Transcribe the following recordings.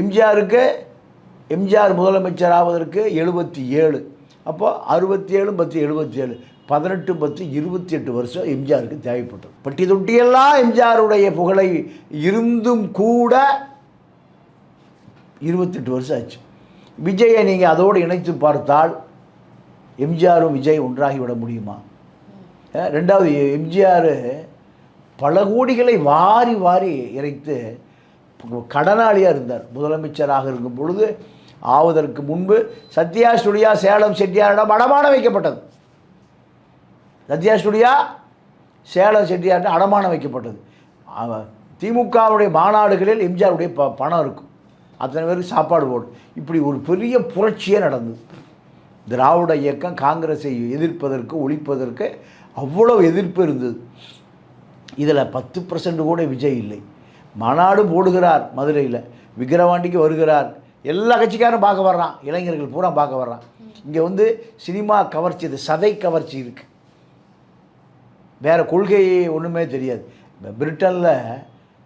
எம்ஜிஆருக்கு எம்ஜிஆர் முதலமைச்சர் ஆவதற்கு எழுபத்தி ஏழு. அப்போ அறுபத்தி ஏழு பத்து எழுபத்தி ஏழு. பதினெட்டு பத்து இருபத்தி எட்டு வருஷம் எம்ஜிஆருக்கு தேவைப்பட்டது. பட்டி தொட்டியெல்லாம் எம்ஜிஆருடைய புகழை இருந்தும் கூட இருபத்தெட்டு வருஷம் ஆச்சு. விஜயை நீங்கள் அதோடு இணைத்து பார்த்தால் எம்ஜிஆரும் விஜய் ஒன்றாகிவிட முடியுமா? ரெண்டாவது எம்ஜிஆர் பல கோடிகளை வாரி வாரி இறைத்து கடனாளியாக இருந்தார். முதலமைச்சராக இருக்கும் பொழுது ஆவதற்கு முன்பு சத்யா ஸ்டுடியா சேலம் செட்டியாரிடம் அடமானம் வைக்கப்பட்டது. சத்யா ஸ்டுடியா சேலம் செட்டியாரிடம் அடமானம் வைக்கப்பட்டது. திமுகவுடைய மாநாடுகளில் எம்ஜிஆருடைய ப பணம் இருக்கும். அத்தனை பேருக்கு சாப்பாடு போடும் இப்படி ஒரு பெரிய புரட்சியே நடந்தது. திராவிட இயக்கம் காங்கிரஸை எதிர்ப்பதற்கு ஒழிப்பதற்கு அவ்வளோ எதிர்ப்பு இருந்தது. இதில் பத்து பர்சன்ட் கூட விஜய் இல்லை. மாநாடு போடுகிறார் மதுரையில். விக்கிரவாண்டிக்கு வருகிறார். எல்லா கட்சிக்காரும் பார்க்க வர்றான். இளைஞர்கள் பூரா பார்க்க வர்றான். இங்கே வந்து சினிமா கவர்ச்சி இது சதை கவர்ச்சி இருக்குது வேறு கொள்கை ஒன்றுமே தெரியாது. இப்போ பிரிட்டனில்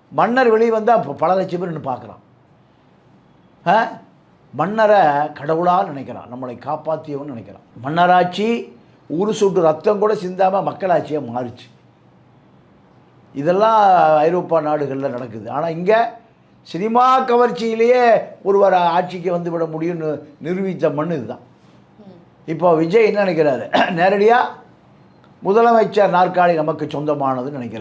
மன்னர் வெளியே வந்தால் பல லட்சம் பேர் நின்று பார்க்குறான். ஆ? மன்னரை கடவுளாக நினைக்கிறான். நம்மளை காப்பாற்றியவன் நினைக்கிறான். மன்னராட்சி ஊரு சுட்டு ரத்தம் கூட சிந்தாமல் மக்களாட்சியாக மாறுச்சு. இதெல்லாம் ஐரோப்பா நாடுகளில் நடக்குது. ஆனால் இங்கே சினிமா கவர்ச்சியிலேயே ஒருவர் ஆட்சிக்கு வந்து விட முடியும்னு நிரூபித்த மண் இதுதான். இப்போ விஜய் என்ன நினைக்கிறாரு? நேரடியாக முதலமைச்சர் நாற்காலி நமக்கு சொந்தமானதுன்னு நினைக்கிறார்.